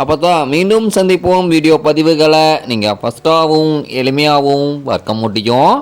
அப்போ தான் மீண்டும் சந்திப்போம் வீடியோ பதிவுகளை. நீங்கள் ஃபஸ்ட்டாகவும் எளிமையாகவும் பார்க்க முடியும்.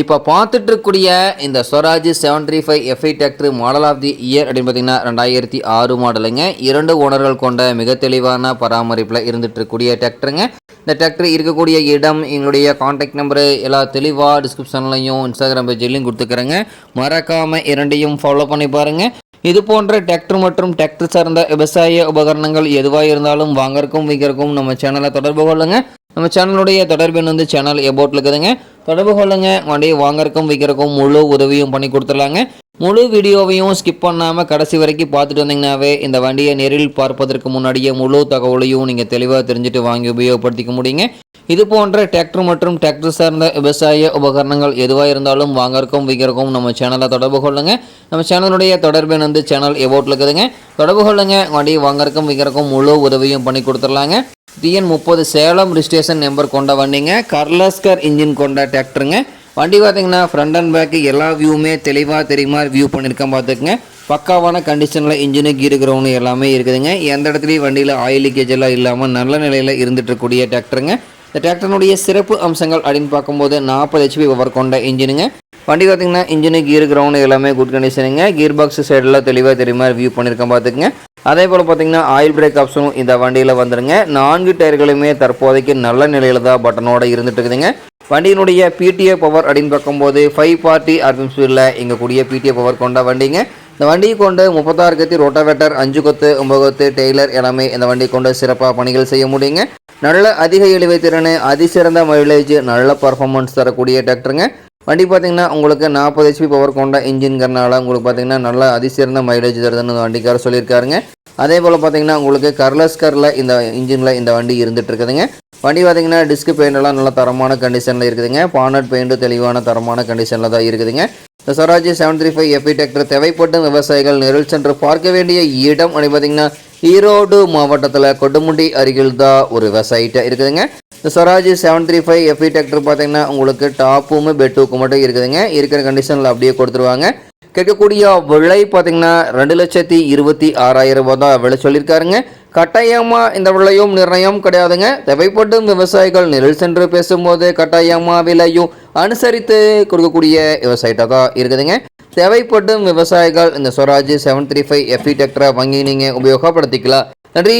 இப்போ பார்த்துட்டு இருக்கக்கூடிய இந்த Swaraj seven three five FE tractor model of the year அப்படின்னு பார்த்தீங்கன்னா ரெண்டாயிரத்தி ஆறு மாடலுங்க இரண்டு ஓனர்கள் கொண்ட மிக தெளிவான பராமரிப்பில் இருந்துட்டு இருக்கக்கூடிய டிராக்டருங்க இந்த டிராக்டர் இருக்கக்கூடிய இடம் எங்களுடைய காண்டாக்ட் நம்பரு எல்லா தெளிவாக டிஸ்கிரிப்ஷன்லையும் இன்ஸ்டாகிராம் பேஜ்லையும் கொடுத்துக்கிறேங்க. மறக்காமல் இரண்டையும் ஃபாலோ பண்ணி பாருங்கள் இது போன்ற டிராக்டர் மற்றும் டிராக்டர் சார்ந்த விவசாய உபகரணங்கள் எதுவாக இருந்தாலும் வாங்கறக்கும் விற்கிறக்கும் நம்ம சேனலை தொடர்பு கொள்ளுங்க. நம்ம சேனலுடைய தொடர்பின் வந்து சேனல் எபோட்டில் இருக்குதுங்க. தொடர்பு கொள்ளுங்க. வண்டியை வாங்கறக்கும் விற்கிறக்கும் முழு உதவியும் பண்ணி கொடுத்துடலாங்க. முழு வீடியோவையும் ஸ்கிப் பண்ணாமல் கடைசி வரைக்கும் பார்த்துட்டு வந்தீங்கன்னாவே இந்த வண்டியை நேரில் பார்ப்பதற்கு முன்னாடியே முழு தகவலையும் நீங்கள் தெளிவாக தெரிஞ்சுட்டு வாங்கி உபயோகப்படுத்திக்க முடியுங்க. இது போன்ற டிராக்டர் மற்றும் டிராக்டர் சார்ந்த விவசாய உபகரணங்கள் எதுவாக இருந்தாலும் வாங்கறக்கும் விற்கிறக்கும் நம்ம சேனலை தொடர்பு கொள்ளுங்கள் நம்ம சேனலுடைய தொடர்பு வந்து சேனல் எவோட்டில் இருக்குதுங்க. தொடர்பு கொள்ளுங்க. வண்டியை வாங்கறக்கும் விற்கிறக்கும் முழு உதவியும் பண்ணி கொடுத்துடலாங்க. டிஎன் முப்பது சேலம் ரிஜிஸ்ட்ரேஷன் நம்பர் கொண்ட வண்டிங்க. கர்லாஸ்கர் இன்ஜின் கொண்ட டிராக்டருங்க. வண்டி பார்த்தீங்கன்னா ஃப்ரண்ட் அண்ட் பேக்கு எல்லா வியூவுமே தெளிவாக தெரியுமா வியூ பண்ணியிருக்கேன் பார்த்துக்குங்க பக்காவான கண்டிஷனில் இன்ஜினு கீரு கிரவுண்டு எல்லாமே இருக்குதுங்க. எந்த இடத்துலையும் வண்டியில் ஆயில் லீக்கேஜ் எல்லாம் இல்லாமல் நல்ல நிலையில் இருந்துட்டு டிராக்டருங்க. இந்த டிராக்டரினுடைய சிறப்பு அம்சங்கள் அப்படின்னு பார்க்கும்போது நாற்பது ஹெச்பி பவர் கொண்ட இன்ஜினுங்க வண்டி பார்த்தீங்கன்னா இன்ஜினு கீர் கிரவுண்டு எல்லாமே குட் கண்டிஷனுங்க கீர் பாக்ஸ் சைடெல்லாம் தெளிவாக தெரியுமா? வியூ பண்ணியிருக்கேன் பார்த்துக்குங்க அதே போல் பார்த்தீங்கன்னா ஆயில் பிரேக் ஆப்ஷனும் இந்த வண்டியில் வந்துருங்க. நான்கு டயர்களுமே தற்போதைக்கு நல்ல நிலையில் தான் பட்டனோடு இருந்துட்டு இருக்குதுங்க. வண்டியினுடைய பிடிஏ பவர் அப்படின்னு பார்க்கும்போது ஃபைவ் பார்ட்டி ஆர்பிஎம் ஸ்பீடில் இங்கே கூடிய பிடிஏ பவர் கொண்ட வண்டிங்க. இந்த வண்டியை கொண்டு முப்பத்தாறு கத்தி ரோட்டாவேட்டர் அஞ்சு கொத்து ஒம்பது கொத்து டெய்லர் எல்லாமே இந்த வண்டி கொண்டு சிறப்பாக பணிகள் செய்ய முடியுங்க. நல்ல அதிக இழுவை திறன் அதிசிறந்த மைலேஜ் நல்ல பர்ஃபார்மன்ஸ் தரக்கூடிய டிராக்டருங்க வண்டி பார்த்தீங்கன்னா உங்களுக்கு நாற்பது ஹெச்பி பவர் கொண்ட இன்ஜின்கிறனால உங்களுக்கு பார்த்தீங்கன்னா நல்ல அதிசிறந்த மைலேஜ் தருதுன்னு இந்த வண்டிக்காரர் சொல்லியிருக்காருங்க. அதே போல் பார்த்தீங்கன்னா உங்களுக்கு கர்லஸ்கரில் இந்த இன்ஜினில் இந்த வண்டி இருந்துட்டு இருக்குதுங்க வண்டி பார்த்தீங்கன்னா டிஸ்க் பெயிண்டெல்லாம் நல்ல தரமான கண்டிஷனில் இருக்குதுங்க. பானட் பெயிண்ட்டு தெளிவான தரமான கண்டிஷனில் தான் இருக்குதுங்க. Swaraj seven three five FE tractor தேவைப்படும் விவசாயிகள் நேரில் சென்று பார்க்க வேண்டிய இடம் அப்படி பார்த்தீங்கன்னா ஈரோடு மாவட்டத்தில் கொடுமுடி அருகில் தான் ஒரு விவசாயிட்ட இருக்குதுங்க. இந்த Swaraj seven three five FE tractor பார்த்தீங்கன்னா உங்களுக்கு டாப்பும் பெட்டுக்கும் மட்டும் இருக்குதுங்க. இருக்கிற கண்டிஷனில் அப்படியே கொடுத்துருவாங்க. கேட்கக்கூடிய விலை பார்த்தீங்கன்னா ரெண்டு லட்சத்தி இருபத்தி ஆறாயிரம் ரூபாய் தான் விலை சொல்லியிருக்காருங்க. கட்டாயமாக இந்த விலையும் நிர்ணயம் கிடையாதுங்க. தேவைப்படும் விவசாயிகள் நிழல் சென்று பேசும்போது கட்டாயமாக விலையும் அனுசரித்து கொடுக்கக்கூடிய விவசாயிட்ட தான் இருக்குதுங்க. தேவைப்படும் விவசாயிகள் இந்த Swaraj seven three five FE டெக்டரை வாங்கி நீங்கள் உபயோகப்படுத்திக்கலாம். நன்றி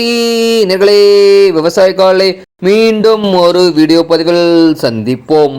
நேர்களே. விவசாயிகளை மீண்டும் ஒரு வீடியோ பதிவில் சந்திப்போம்.